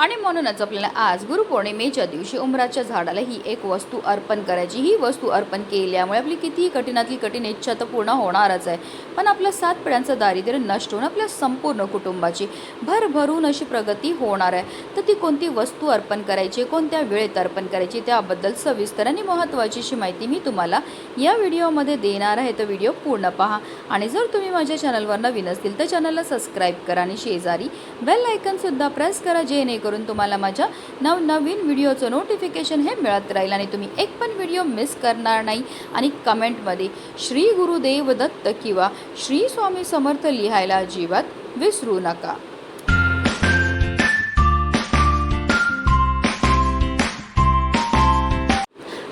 आणि म्हणूनच आपल्याला आज गुरुपौर्णिमेच्या दिवशी उमराच्या झाडाला ही एक वस्तू अर्पण करायची. ही वस्तू अर्पण केल्यामुळे आपली कितीही कठीणातली कठीण इच्छा तर पूर्ण होणारच आहे. पण आपल्या सात पिढ्यांचं दारिद्र्य नष्ट होऊन आपल्या संपूर्ण कुटुंबाची भरभरून अशी प्रगती होणार आहे. तर ती कोणती वस्तू अर्पण करायची कोणत्या वेळेत अर्पण करायची त्याबद्दल सविस्तर आणि महत्त्वाची अशी माहिती मी तुम्हाला या व्हिडिओमध्ये देणार आहे. तर व्हिडिओ पूर्ण पहा आणि जर तुम्ही माझ्या चॅनलवर नवीन असतील तर चॅनलला सबस्क्राईब करा आणि शेजारी बेल आयकनसुद्धा प्रेस करा जेणेकरून तुम्हाला माझ्या नवनवीन व्हिडिओचं नोटिफिकेशन हे मिळत राहील आणि तुम्ही एक पण व्हिडिओ मिस करणार नाही. आणि कमेंटमध्ये श्री गुरुदेव दत्त किंवा श्री स्वामी समर्थ लिहायला अजिबात विसरू नका.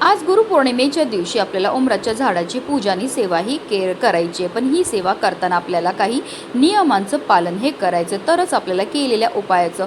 आज गुरुपौर्णिमेच्या दिवशी आपल्याला उमराच्या झाडाची पूजा आणि सेवा ही केअर करायची आहे. पण ही सेवा करताना आपल्याला काही नियमांचं पालन हे करायचं तरच आपल्याला केलेल्या उपायाचं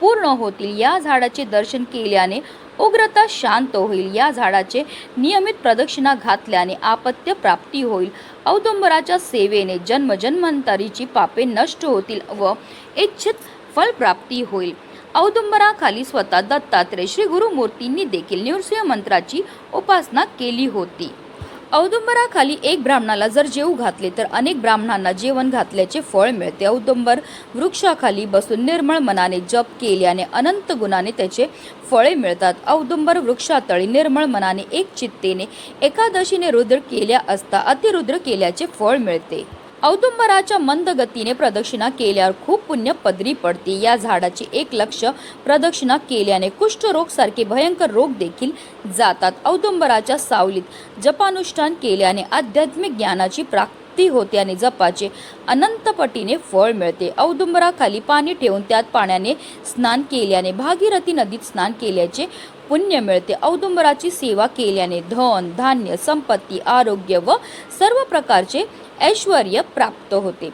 पूर्ण होतील. या झाडाचे दर्शन केल्याने उग्रता शांत होईल. या झाडाचे नियमित प्रदक्षिणा घातल्याने आपत्य प्राप्ती होईल. औदुंबराच्या सेवेने जन्मजन्मांतरीची पापे नष्ट होतील व इच्छित फलप्राप्ती होईल. औदुंबराखाली स्वतः दत्तात्रय श्री गुरुमूर्तींनी देखील नृसिंह मंत्राची उपासना केली होती. औदुंबराखाली एक ब्राह्मणाला जर जेव घातले तर अनेक ब्राह्मणांना जेवण घातल्याचे फळ मिळते. औदुंबर वृक्षाखाली बसून निर्मळ मनाने जप केल्याने अनंत गुणाने त्याचे फळे मिळतात. औदुंबर वृक्षातळी निर्मळ मनाने एक चित्तेने एकादशीने रुद्र केल्या असता अतिरुद्र केल्याचे फळ मिळते. औदुंबराच्या मंद गतीने प्रदक्षिणा केल्यावर खूप पुण्य पदरी पडते. या झाडाची एक लक्ष प्रदक्षिणा केल्याने कुष्ठरोग सारखे भयंकर रोग देखील जातात. औदुंबराच्या सावलीत जपानुष्ठान केल्याने आध्यात्मिक ज्ञानाची प्राप्ती होते आणि जपाचे अनंतपटीने फळ मिळते. औदुंबराखाली पाणी ठेवून त्यात पाण्याने स्नान केल्याने भागीरथी नदीत स्नान केल्याचे पुण्य मिळते. औदुंबराची सेवा केल्याने धन धान्य संपत्ती आरोग्य व सर्व प्रकारचे ऐश्वर प्राप्त होते.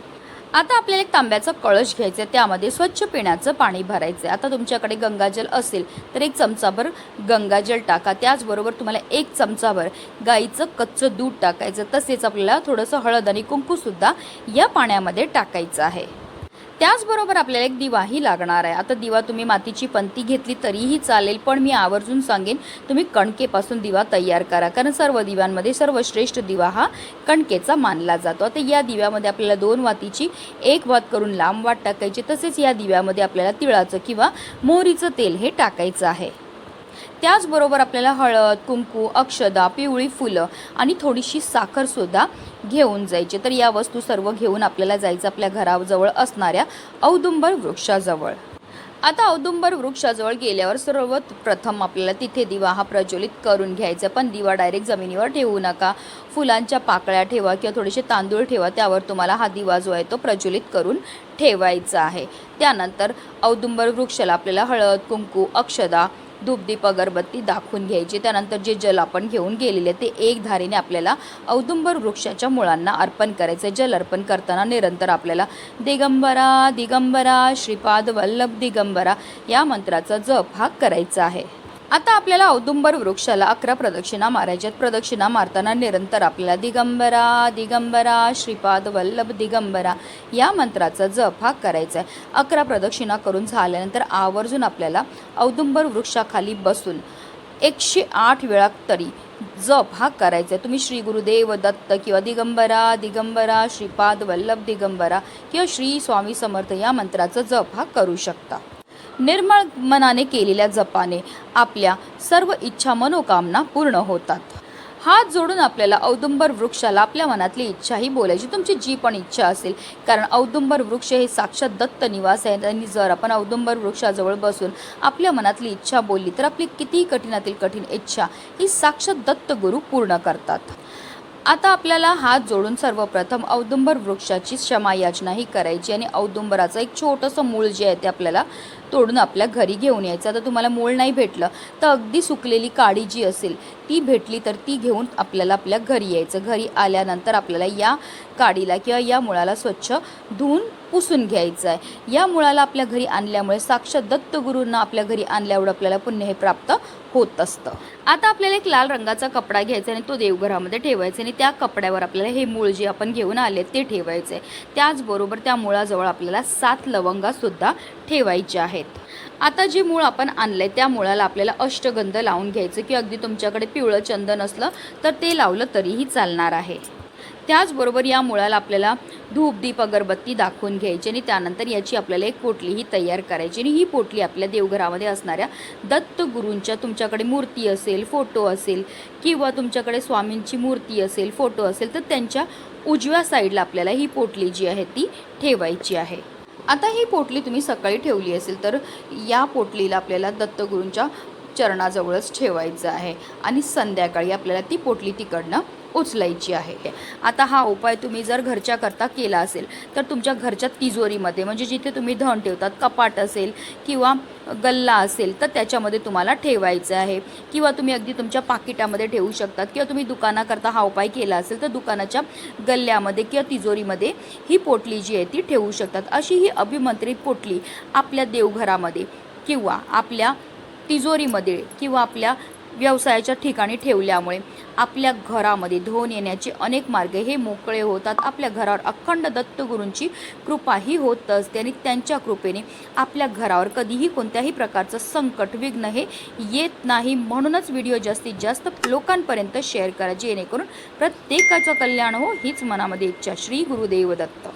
आता आपल्याला एक तांब्याचा कळश घ्यायचा आहे त्यामध्ये स्वच्छ पिण्याचं पाणी भरायचं आहे आता तुमच्याकडे गंगाजल असेल तर एक चमचाभर गंगाजल टाका. त्याचबरोबर तुम्हाला एक चमचाभर गाईचं कच्चं दूध टाकायचं. तसेच आपल्याला थोडंसं हळद आणि कुंकूसुद्धा या पाण्यामध्ये टाकायचं आहे. त्याचबरोबर आपल्याला एक दिवाही लागणार आहे. आता दिवा तुम्ही मातीची पंती घेतली तरीही चालेल पण मी आवर्जून सांगेन तुम्ही कणकेपासून दिवा तयार करा. कारण सर्व दिव्यांमध्ये सर्वश्रेष्ठ दिवा हा कणकेचा मानला जातो. आता या दिव्यामध्ये आपल्याला दोन वातीची एक वात करून लांब वात टाकायची तसेच या दिव्यामध्ये आपल्याला तिळाचं किंवा मोहरीचं तेल हे टाकायचं आहे. त्याचबरोबर आपल्याला हळद कुंकू अक्षदा पिवळी फुलं आणि थोडीशी साखरसुद्धा घेऊन जायची. तर या वस्तू सर्व घेऊन आपल्याला जायचं आपल्या घराजवळ असणाऱ्या औदुंबर वृक्षाजवळ. आता औदुंबर वृक्षाजवळ गेल्यावर सर्वात प्रथम आपल्याला तिथे दिवा हा प्रज्वलित करून घ्यायचा. पण दिवा डायरेक्ट जमिनीवर ठेवू नका. फुलांच्या पाकळ्या ठेवा किंवा थोडेसे तांदूळ ठेवा. त्यावर तुम्हाला हा दिवा जो आहे तो प्रज्वलित करून ठेवायचा आहे. त्यानंतर औदुंबर वृक्षाला आपल्याला हळद कुंकू अक्षदा धूपदीप अगरबत्ती दाखवून घ्यायची. त्यानंतर जे जल आपण घेऊन गेलेले ते एक धारेने आपल्याला औदुंबर वृक्षाच्या मुळांना अर्पण करायचं जल अर्पण करताना निरंतर आपल्याला दिगंबरा दिगंबरा श्रीपाद वल्लभ दिगंबरा या मंत्राचा जप हा करायचा आहे. आता आपल्याला औदुंबर वृक्षाला अकरा प्रदक्षिणा मारायच्यात. प्रदक्षिणा मारताना निरंतर आपल्याला दिगंबरा दिगंबरा श्रीपाद वल्लभ दिगंबरा या मंत्राचा जप हा करायचा आहे अकरा प्रदक्षिणा करून झाल्यानंतर आवर्जून आपल्याला औदुंबर वृक्षाखाली बसून एकशे आठ वेळा तरी जप हा करायचा आहे तुम्ही श्री गुरुदेव दत्त किंवा दिगंबरा दिगंबरा श्रीपाद वल्लभ दिगंबरा किंवा श्री स्वामी समर्थ या मंत्राचा जप हा करू शकता. निर्मळ मनाने केलेल्या जपाने आपल्या सर्व इच्छा मनोकामना पूर्ण होतात. हात जोडून आपल्याला औदुंबर वृक्षाला आपल्या मनातली इच्छाही बोलायची तुमची जी पण इच्छा असेल. कारण औदुंबर वृक्ष हे साक्षात दत्त निवास आहे आणि जर आपण औदुंबर वृक्षाजवळ बसून आपल्या मनातली इच्छा बोलली तर आपली कितीही कठीणातील कठीण इच्छा ही साक्षात दत्त गुरु पूर्ण करतात. आता आपल्याला हात जोडून सर्वप्रथम औदुंबर वृक्षाची क्षमा याचनाही करायची आणि औदुंबराचं एक छोटंसं मूळ जे आहे ते आपल्याला तोडून आपल्या घरी घेऊन यायचं. आता तुम्हाला मूळ नाही भेटलं तर अगदी सुकलेली काडी जी असेल ती भेटली तर ती घेऊन आपल्याला आपल्या घरी यायचं. घरी आल्यानंतर आपल्याला या काडीला किंवा या मुळाला स्वच्छ धुवून पुसून घ्यायचं आहे या मुळाला आपल्या घरी आणल्यामुळे साक्षात दत्तगुरूंना आपल्या घरी आणल्यावर आपल्याला पुण्य हे प्राप्त होत असतं. आता आपल्याला एक लाल रंगाचा कपडा घ्यायचा आणि तो देवघरामध्ये ठेवायचा आणि त्या कपड्यावर आपल्याला हे मूळ जे आपण घेऊन आले ते ठेवायचे त्याचबरोबर त्या मुळाजवळ आपल्याला सात लवंगासुद्धा ठेवायच्या आहेत. आता जे मूळ आपण आणलंय त्या मुळाला आपल्याला अष्टगंध लावून घ्यायचं किंवा अगदी तुमच्याकडे पिवळं चंदन असलं तर ते लावलं तरीही चालणार आहे. त्याचबरोबर या मुळाला आपल्याला धूप दीप अगरबत्ती दाखवून घ्यायची आणि त्यानंतर याची आपल्याला एक पोटलीही तयार करायची आणि ही पोटली आपल्या देवघरामध्ये असणाऱ्या दत्तगुरूंच्या तुमच्याकडे मूर्ती असेल फोटो असेल किंवा तुमच्याकडे स्वामींची मूर्ती असेल फोटो असेल तर त्यांच्या उजव्या साईडला आपल्याला ही पोटली जी आहे ती ठेवायची आहे. आता ही पोटली तुम्ही सकाळी ठेवली असेल तर या पोटलीला आपल्याला दत्तगुरूंच्या चरणाजवळच ठेवायचं आहे आणि संध्याकाळी आपल्याला ती पोटली तिकडनं उचलायची आहे. आता हा उपाय तुम्ही जर घरच्या करता केला असेल तर तुमच्या घरच्या तिजोरीमध्ये म्हणजे जिथे तुम्ही धन ठेवतात कपाट असेल किंवा गल्ला असेल तर त्याच्यामध्ये तुम्हाला ठेवायचं आहे. किंवा तुम्ही अगदी तुमच्या पाकिटामध्ये ठेवू शकतात किंवा तुम्ही दुकानाकरता हा उपाय केला असेल तर दुकानाच्या गल्ल्यामध्ये किंवा तिजोरीमध्ये ही पोटली जी आहे ती ठेवू शकतात. अशी ही अभिमंत्रित पोटली आपल्या देवघरामध्ये किंवा आपल्या तिजोरीमध्ये किंवा आपल्या व्यवसायाच्या ठिकाणी ठेवल्यामुळे आपल्या घरामध्ये धोन येण्याचे अनेक मार्ग हे मोकळे होतात. आपल्या घरावर अखंड दत्तगुरूंची कृपाही होत असते आणि त्यांच्या कृपेने आपल्या घरावर कधीही कोणत्याही प्रकारचं संकट विघ्न हे येत नाही. म्हणूनच व्हिडिओ जास्तीत जास्त लोकांपर्यंत शेअर करा जेणेकरून प्रत्येकाचं कल्याण हो हीच मनामध्ये इच्छा. श्री गुरुदेव दत्त